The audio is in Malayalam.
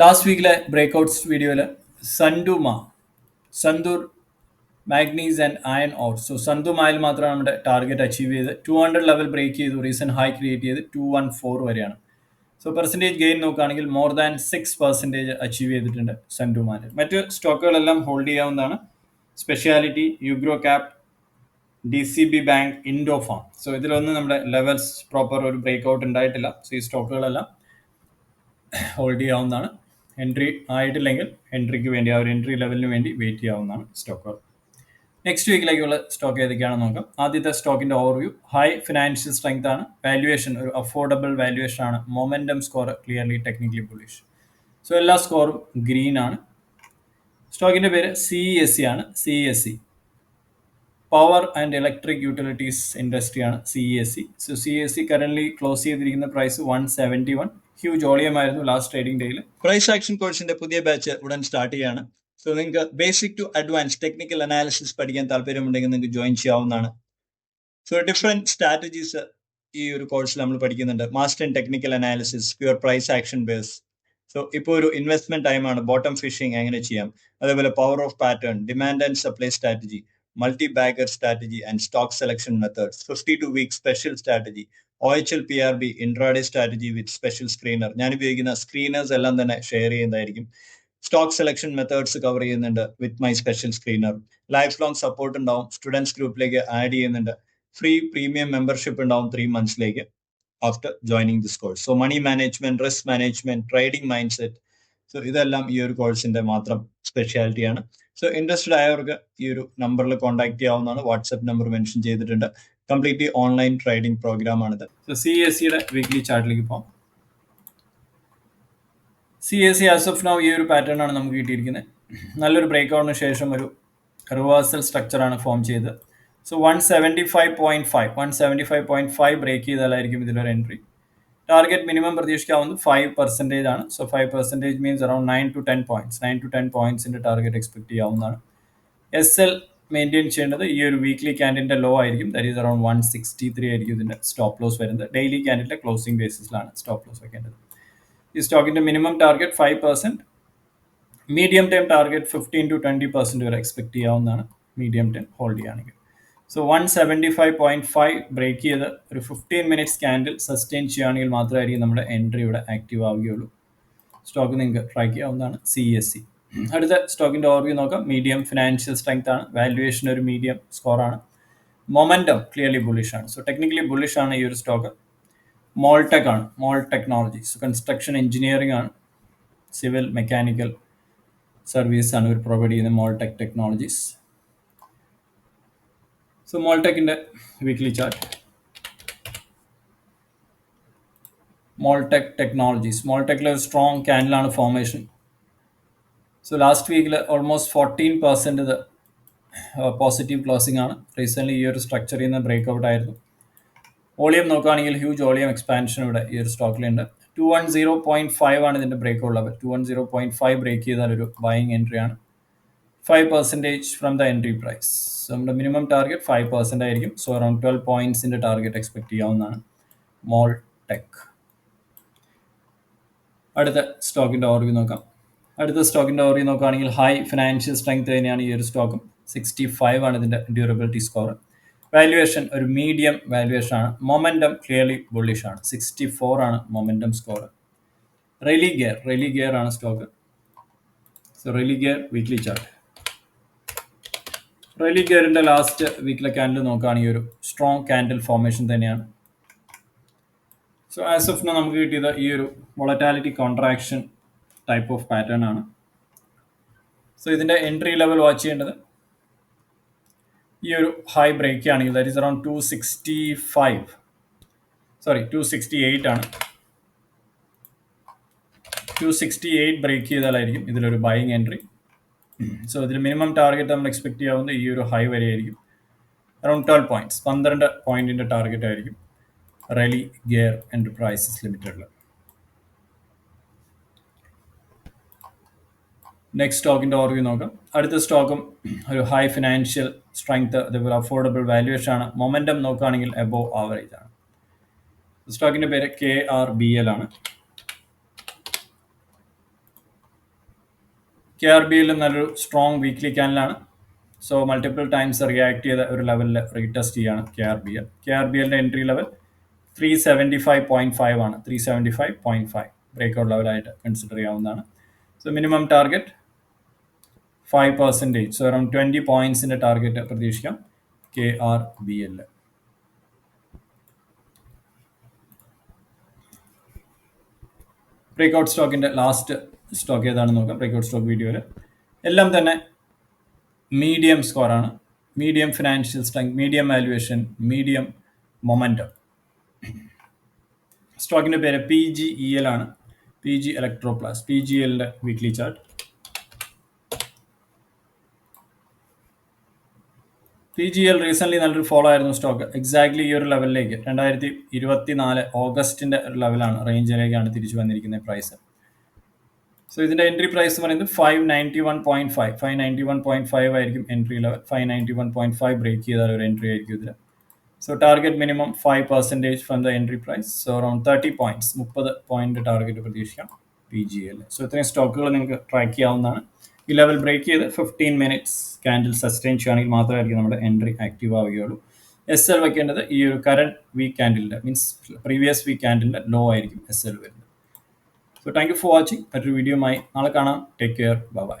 ലാസ്റ്റ് വീക്കിലെ ബ്രേക്ക്ഔട്ട്സ് വീഡിയോയിൽ സന്തുമ Sandur manganese and iron ore so സന്തുമായിൽ മാത്രമാണ് നമ്മുടെ ടാർഗറ്റ് അച്ചീവ് ചെയ്ത് ടു ഹൺഡ്രഡ് ലെവൽ ബ്രേക്ക് ചെയ്തു. റീസെന്റ് ഹൈ ക്രിയേറ്റ് ചെയ്ത് ടു വൺ ഫോർ വരെയാണ്. സോ പെർസെന്റേജ് ഗെയിൻ നോക്കുകയാണെങ്കിൽ more than six percentage achieve ചെയ്തിട്ടുണ്ട് സന്തുമാൽ മറ്റ് സ്റ്റോക്കുകളെല്ലാം ഹോൾഡ് ചെയ്യാവുന്നതാണ്. Speciality Ugro cap D C B bank Indo farm so ഇതിലൊന്നും നമ്മുടെ ലെവൽസ് പ്രോപ്പർ ഒരു ബ്രേക്ക് ഔട്ട് ഉണ്ടായിട്ടില്ല. സോ ഈ സ്റ്റോക്കുകളെല്ലാം ഹോൾഡ് ചെയ്യാവുന്നതാണ്. എൻട്രി ആയിട്ടില്ലെങ്കിൽ എൻട്രിക്ക് വേണ്ടി ആ ഒരു എൻട്രി ലെവലിന് വേണ്ടി വെയിറ്റ് ചെയ്യാവുന്നതാണ് സ്റ്റോക്കുകൾ നെക്സ്റ്റ് വീക്കിലേക്കുള്ള സ്റ്റോക്ക് ഏതൊക്കെയാണെന്ന് നോക്കാം. ആദ്യത്തെ സ്റ്റോക്കിന്റെ ഓവർവ്യൂ ഹൈ ഫിനാൻഷ്യൽ സ്ട്രെങ്ത് ആണ്. വാല്യുവേഷൻ ഒരു അഫോർഡബിൾ വാല്യുവേഷൻ ആണ്. Momentum score clearly technically bullish so എല്ലാ സ്കോറും ഗ്രീൻ ആണ്. സ്റ്റോക്കിന്റെ പേര് സി എസ് സി ആണ്. C S C power and electric utilities industry ആണ് C S C so C S C current close ചെയ്തിരിക്കുന്ന price one seventy one huge ഓളിയമായിരുന്നു last trading ഡേയിൽ പ്രൈസ് ആക്ഷൻ കോഴ്സിന്റെ പുതിയ ബാച്ച് ഉടൻ സ്റ്റാർട്ട് ചെയ്യാണ്. സോ നിങ്ങൾക്ക് basic to advance technical analysis പഠിക്കാൻ താല്പര്യമുണ്ടെങ്കിൽ നിങ്ങൾക്ക് ജോയിൻ ചെയ്യാവുന്നതാണ്. സോ ഡിഫറെന്റ് സ്ട്രാറ്റജീസ് ഈ ഒരു കോഴ്സിൽ നമ്മൾ പഠിക്കുന്നുണ്ട്. Master in technical analysis pure price action base so ഇപ്പോൾ ഒരു ഇൻവെസ്റ്റ്മെന്റ് ടൈമാണ് ബോട്ടം ഫിഷിംഗ് എങ്ങനെ ചെയ്യാം? അതേപോലെ power of pattern demand and supply strategy multi bagger strategy and stock selection methods fifty two week special strategy O H L P R B intraday strategy with special screener ഞാൻ ഉപയോഗിക്കുന്ന സ്ക്രീനേഴ്സ് എല്ലാം തന്നെ ഷെയർ ചെയ്യുന്നതായിരിക്കും. സ്റ്റോക്ക് സെലക്ഷൻ മെത്തേഡ്സ് കവർ ചെയ്യുന്നുണ്ട് with my special screener life long support ഉണ്ടാവും സ്റ്റുഡൻസ് ഗ്രൂപ്പിലേക്ക് ആഡ് ചെയ്യുന്നുണ്ട്. ഫ്രീ പ്രീമിയം മെമ്പർഷിപ്പ് ഉണ്ടാവും three മന്ത്സിലേക്ക് after joining this course so money management risk management trading mindset so ഇതെല്ലാം ഈ ഒരു കോഴ്സിന്റെ മാത്രം സ്പെഷ്യാലിറ്റിയാണ് സോ ഇൻട്രസ്റ്റഡ് ആയവർക്ക് ഈ ഒരു നമ്പറിൽ കോൺടാക്ട് ചെയ്യാവുന്നതാണ്. വാട്സ്ആപ്പ് നമ്പർ മെൻഷൻ ചെയ്തിട്ടുണ്ട്. കംപ്ലീറ്റ്ലി ഓൺലൈൻ ട്രേഡിംഗ് പ്രോഗ്രാം ആണിത് സോ എസ് സിയുടെ വീക്ക്ലി ചാർട്ടിലേക്ക് പോകാം C S C as of now ഈ ഒരു പാറ്റേൺ ആണ് നമുക്ക് കിട്ടിയിരിക്കുന്നത്. നല്ലൊരു ബ്രേക്ക് ഔട്ടിന് ശേഷം ഒരു റിവേഴ്സൽ സ്ട്രക്ചറാണ് ഫോം ചെയ്തത്. So one seventy five point five one seventy five point five break ചെയ്താലായിരിക്കും ഇതിലൊരു എൻട്രി ടാർഗറ്റ് മിനിമം പ്രതീക്ഷിക്കാവുന്നത് ഫൈവ് പെർസെന്റേജ് ആണ്. So five percentage means around nine to ten points nine to ten പോയിന്റ്സിന്റെ target expect ചെയ്യാവുന്നതാണ്. എസ് എൽ മെയിന്റെയിൻ ചെയ്യേണ്ടത് ഈ ഒരു വീക്ക്ലി ക്യാൻഡിന്റെ ലോ ആയിരിക്കും. That is around one sixty three ആയിരിക്കും ഇതിന്റെ സ്റ്റോപ്പ് ലോസ് വരുന്നത്. ഡെയിലി ക്യാൻഡിന്റെ ക്ലോസിംഗ് ബേസിസിലാണ് സ്റ്റോപ്പ് ലോസ് വെക്കേണ്ടത്. ഈ സ്റ്റോക്കിന്റെ minimum target five percent medium time target fifteen to twenty percent വരെ എക്സ്പെക്ട് ചെയ്യാവുന്നതാണ് മീഡിയം ടൈം ഹോൾഡ് ചെയ്യുകയാണെങ്കിൽ. So one seventy five point five break ചെയ്ത് ഒരു ഫിഫ്റ്റീൻ മിനിറ്റ്സ് ക്യാൻഡിൽ സസ്റ്റെയിൻ ചെയ്യുകയാണെങ്കിൽ മാത്രമായിരിക്കും നമ്മുടെ എൻട്രി ഇവിടെ ആക്റ്റീവ് ആവുകയുള്ളൂ. സ്റ്റോക്ക് നിങ്ങൾക്ക് ട്രൈ ചെയ്യാവുന്നതാണ് സി എസ് സി അടുത്ത സ്റ്റോക്കിന്റെ ഓർവ്യൂ നോക്കാം. മീഡിയം ഫിനാൻഷ്യൽ സ്ട്രെങ്ത് ആണ്. വാല്യുവേഷൻ ഒരു മീഡിയം സ്കോർ ആണ്. മൊമെന്റം ക്ലിയർലി ബുള്ളിഷ് ആണ്. സോ ടെക്നിക്കലി ബുള്ളിഷ് ആണ് ഈ ഒരു സ്റ്റോക്ക്. മോൾടെക് ആണ്. മോൾ ടെക്നോളജീസ് കൺസ്ട്രക്ഷൻ എഞ്ചിനീയറിംഗ് ആണ്. സിവിൽ മെക്കാനിക്കൽ സർവീസ് ആണ് ഇവർ പ്രൊവൈഡ് ചെയ്യുന്നത് മോൾടെക് ടെക്നോളജീസ് സോ മോൾടെക്കിന്റെ വീക്ക്ലി ചാർട്ട് മോൾടെക് ടെക്നോളജീസ് മോൾടെക്കിലെ ഒരു സ്ട്രോങ് ക്യാൻഡിലാണ് ഫോർമേഷൻ സോ ലാസ്റ്റ് വീക്കിൽ ഓൾമോസ്റ്റ് ഫോർട്ടീൻ പെർസെന്റ് ഇത് പോസിറ്റീവ് ക്ലോസിംഗ് ആണ്. റീസെന്റ്ലി ഈ ഒരു സ്ട്രക്ചറിൽ നിന്ന് ബ്രേക്ക് ഔട്ട് ആയിരുന്നു. വോളിയം നോക്കുകയാണെങ്കിൽ ഹ്യൂജ് വോളിയം എക്സ്പാൻഷൻ ഇവിടെ ഈ ഒരു സ്റ്റോക്കിലുണ്ട് two one zero point five ആണ് ഇതിന്റെ break level two one zero point five break ചെയ്താൽ ഒരു ബൈങ് എൻട്രി ആണ്. Five percentage from the entry price so നമ്മുടെ മിനിമം ടാർഗറ്റ് ഫൈവ് പെർസെന്റ് ആയിരിക്കും. സോ അറൌണ്ട് ട്വൽവ് പോയിന്റ്സിന്റെ ടാർഗറ്റ് എക്സ്പെക്ട് ചെയ്യാവുന്നതാണ്. മോൾ ടെക് അടുത്ത സ്റ്റോക്കിന്റെ ഓർവ്യൂ നോക്കാം. അടുത്ത സ്റ്റോക്കിന്റെ ഓർവ്യൂ നോക്കുകയാണെങ്കിൽ ഹൈ ഫിനാൻഷ്യൽ സ്ട്രെങ്ത് തന്നെയാണ് ഈ ഒരു സ്റ്റോക്കും. സിക്സ്റ്റി ഫൈവ് ആണ് ഇതിന്റെ ഡ്യൂറബിലിറ്റി സ്കോർ വാല്യുവേഷൻ ഒരു മീഡിയം വാല്യുവേഷൻ ആണ്. മൊമെന്റം ക്ലിയർലി ബുള്ളിഷ് ആണ്. സിക്സ്റ്റി ഫോർ ആണ് മൊമെന്റം സ്കോർ റെലി ഗിയർ റെലി ഗിയർ ആണ് stock so റെലി gear weekly chart റെലി ഗിയറിന്റെ ലാസ്റ്റ് വീക്കിലെ ക്യാൻഡിൽ നോക്കുകയാണെങ്കിൽ ഒരു സ്ട്രോങ് ക്യാൻഡിൽ ഫോർമേഷൻ തന്നെയാണ്. സോ ആസ് ഓഫ് നമുക്ക് കിട്ടിയത് ഈ ഒരു volatility contraction type of pattern ആണ്. സോ ഇതിന്റെ എൻട്രി ലെവൽ വാച്ച് ചെയ്യേണ്ടത്. ഈ ഒരു ഹൈ ബ്രേക്ക് ആണ് that is around two sixty five sorry two sixty eight ആണ്. ടു സിക്സ്റ്റി എയ്റ്റ് ബ്രേക്ക് ചെയ്താലായിരിക്കും ഇതിലൊരു ബൈങ് എൻട്രി സോ ഇതിൽ മിനിമം ടാർഗറ്റ് നമ്മൾ എക്സ്പെക്ട് ചെയ്യാവുന്നത് ഈ ഒരു ഹൈ വരെ ആയിരിക്കും അറൌണ്ട് ട്വൽവ് പോയിന്റ്സ് പന്ത്രണ്ട് പോയിന്റിന്റെ ടാർഗറ്റ് ആയിരിക്കും. റെലി ഗിയർ എന്റർപ്രൈസസ് ലിമിറ്റഡിൽ നെക്സ്റ്റ് സ്റ്റോക്കിന്റെ ഓർവ്യൂ നോക്കാം. അടുത്ത സ്റ്റോക്കും ഒരു ഹൈ ഫിനാൻഷ്യൽ സ്ട്രെങ്ത് അതേപോലെ അഫോർഡബിൾ വാല്യുവേഷൻ ആണ്. മൊമെന്റം നോക്കുകയാണെങ്കിൽ എബോവ് ആവറേജ് ആണ്. സ്റ്റോക്കിന്റെ പേര് കെ ആർ ബി എൽ ആണ്. കെ ആർ ബി എല്ലും നല്ലൊരു സ്ട്രോങ് വീക്ക്ലി ക്യാനലാണ് സോ മൾട്ടിപ്പിൾ ടൈംസ് റിയാക്ട് ചെയ്ത ഒരു ലെവലിൽ റീടെസ്റ്റ് ചെയ്യാണ് K R B L K R B എല്ലിന്റെ entry level three seventy five point five ആണ്. Three seventy five point five breakout ലെവലായിട്ട് consider ചെയ്യാവുന്നതാണ്. So minimum target five percentage so around twenty പോയിന്റ്സിന്റെ target പ്രതീക്ഷിക്കാം. K R B L breakout സ്റ്റോക്കിന്റെ last stock ഏതാണെന്ന് നോക്കാം. ബ്രേക്ക്ഔട്ട് സ്റ്റോക്ക് വീഡിയോയിൽ എല്ലാം തന്നെ medium സ്കോറാണ് medium financial strength medium valuation medium momentum സ്റ്റോക്കിന്റെ പേര് പി ജി ഇ എൽ ആണ്. P G electro plus P G എല്ലിന്റെ weekly chart P G L recently നല്ലൊരു ഫോളോ ആയിരുന്നു സ്റ്റോക്ക് എക്സാക്ട്ലി ഈ ഒരു ലെവലിലേക്ക് രണ്ടായിരത്തി ഇരുപത്തി നാല് ഓഗസ്റ്റിന്റെ ഒരു ലെവലാണ് റേഞ്ചിലേക്കാണ് തിരിച്ചു വന്നിരിക്കുന്നത് പ്രൈസ് സോ ഇതിന്റെ എൻട്രി പ്രൈസ് പറയുന്നത് five ninety one point five five ninety one point five ആയിരിക്കും entry level five ninety one point five break ചെയ്താൽ ഒരു എൻട്രി ആയിരിക്കും ഇതിൽ so target minimum five percentage from the entry price so around thirty points മുപ്പത് പോയിന്റ് ടാർഗറ്റ് പ്രതീക്ഷിക്കാം പി ജി എൽ സോ ഇത്രയും സ്റ്റോക്കുകൾ നിങ്ങൾക്ക് ട്രാക്ക് ചെയ്യാവുന്നതാണ്. ഈ ലെവൽ ബ്രേക്ക് ചെയ്ത് ഫിഫ്റ്റീൻ മിനിറ്റ്സ് കാൻഡിൽ സസ്റ്റെയിൻ ചെയ്യുകയാണെങ്കിൽ മാത്രമായിരിക്കും നമ്മുടെ എൻട്രി ആക്റ്റീവ് ആവുകയുള്ളൂ. എസ് എൽ വയ്ക്കേണ്ടത് ഈ ഒരു കറണ്ട് വീക്ക് ക്യാൻഡിലിന്റെ മീൻസ് പ്രീവിയസ് വീക്ക് ക്യാൻഡിലിന്റെ ലോ ആയിരിക്കും എസ് എൽ വരുന്നത്. So thank you for watching മറ്റൊരു വീഡിയോയുമായി നാളെ കാണാം. Take care bye